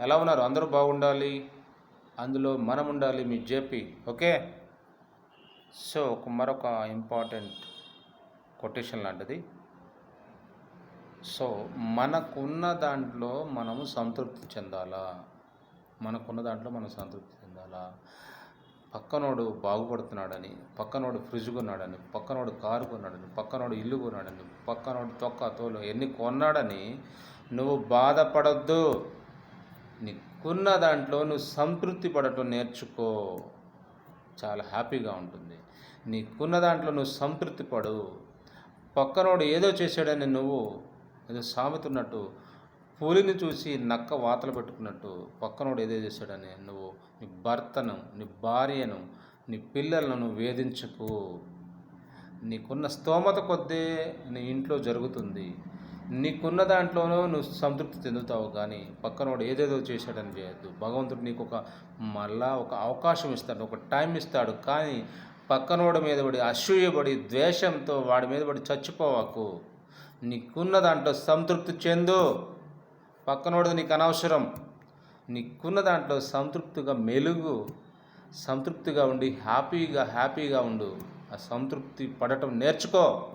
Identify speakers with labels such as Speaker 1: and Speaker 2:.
Speaker 1: ఎలా ఉన్నారు? అందరూ బాగుండాలి. అందులో మనం ఉండాలి మీ జేపీ ఓకే? సో ఒక మరొక ఇంపార్టెంట్ కొటేషన్ లాంటిది. సో మనకున్న దాంట్లో మనము సంతృప్తి చెందాలా? మనకున్న దాంట్లో మనం సంతృప్తి చెందాలా? పక్కనోడు బాగుపడుతున్నాడని పక్కనోడు ఫ్రిడ్జ్ కొన్నాడని పక్కనోడు కారు కొన్నాడని పక్కనోడు ఇల్లు కొన్నాడని పక్కనోడు తొక్క తోలు ఎన్ని కొన్నాడని నువ్వు బాధపడద్దు. నీకున్న దాంట్లో నువ్వు సంతృప్తి పడటం నేర్చుకో. చాలా హ్యాపీగా ఉంటుంది. నీకున్న దాంట్లో నువ్వు సంతృప్తి పడు. పక్కనోడు ఏదో చేశాడని నువ్వు ఏదో సామెతున్నట్టు పులిని చూసి నక్క వాతలు పెట్టుకున్నట్టు పక్కనోడు ఏదో చేశాడని నువ్వు నీ భర్తను నీ భార్యను నీ పిల్లలను వేధించకు. నీకున్న స్తోమత కొద్దే నీ ఇంట్లో జరుగుతుంది. నీకున్న దాంట్లోనూ నువ్వు సంతృప్తి చెందుతావు కానీ పక్కనోడు ఏదేదో చేశాడని చేయొద్దు. భగవంతుడు నీకు ఒక మళ్ళా ఒక అవకాశం ఇస్తాడు ఒక టైం ఇస్తాడు కానీ పక్కనోడి మీద పడి అసూయపడి ద్వేషంతో వాడి మీద పడి చచ్చిపోవాకు. నీకున్న దాంట్లో సంతృప్తి చెందు. పక్కనోడిది నీకు అనవసరం. నీకున్న దాంట్లో సంతృప్తిగా మెలుగు సంతృప్తిగా ఉండి హ్యాపీగా హ్యాపీగా ఉండు. ఆ సంతృప్తి పడటం నేర్చుకో.